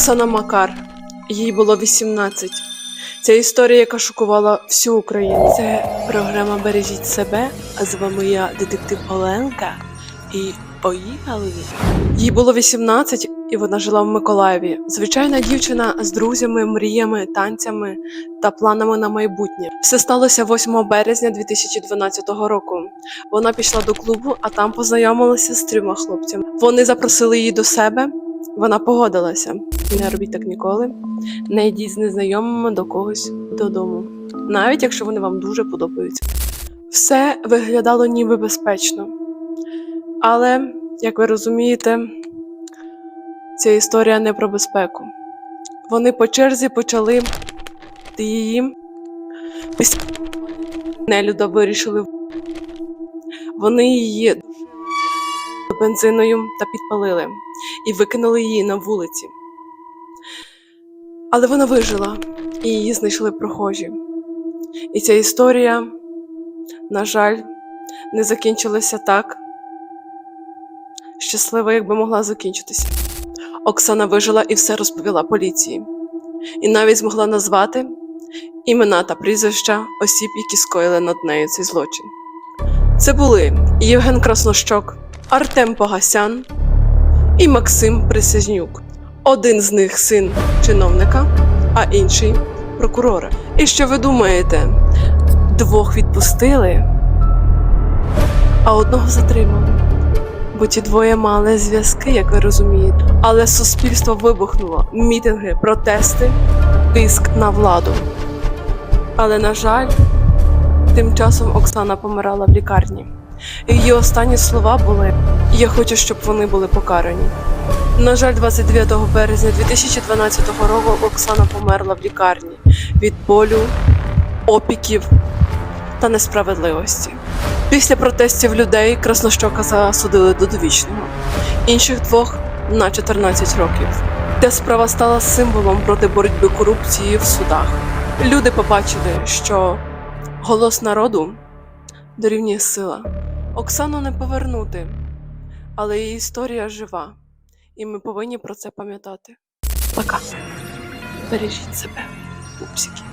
Оксана Макар. Їй було 18. Це історія, яка шокувала всю Україну. Це програма Бережіть себе. А з вами я, детектив Оленка. І поїхали. Їй було 18, і вона жила в Миколаєві. Звичайна дівчина з друзями, мріями, танцями та планами на майбутнє. Все сталося 8 березня 2012 року. Вона пішла до клубу, а там познайомилася з трьома хлопцями. Вони запросили її до себе. Вона погодилася. Не робіть так ніколи. Не йдіть з незнайомими до когось додому, навіть якщо вони вам дуже подобаються. Все виглядало ніби безпечно. Але, як ви розумієте, ця історія не про безпеку. Вони по черзі почали її. Після нелюда вирішили. Вони її бензиною та підпалили і викинули її на вулиці. Але вона вижила, і її знайшли прохожі. І ця історія, на жаль, не закінчилася так щаслива, як би могла закінчитися. Оксана вижила і все розповіла поліції, і навіть змогла назвати імена та прізвища осіб, які скоїли над нею цей злочин. Це були Євген Краснощок, Артем Погасян і Максим Присяжнюк. Один з них син чиновника, а інший прокурора. І що ви думаєте? Двох відпустили, а одного затримали. Бо ті двоє мали зв'язки, як ви розумієте. Але суспільство вибухнуло, мітинги, протести, тиск на владу. Але, на жаль, тим часом Оксана помирала в лікарні. Її останні слова були: Я хочу, щоб вони були покарані. На жаль, 29 березня 2012 року Оксана померла в лікарні від болю, опіків та несправедливості. Після протестів людей Краснощока засудили до довічного, інших двох на 14 років. Ця справа стала символом проти боротьби корупції в судах. Люди побачили, що голос народу дорівнює сила. Оксану не повернути, але її історія жива, і ми повинні про це пам'ятати. Пока. Бережіть себе, пупсики.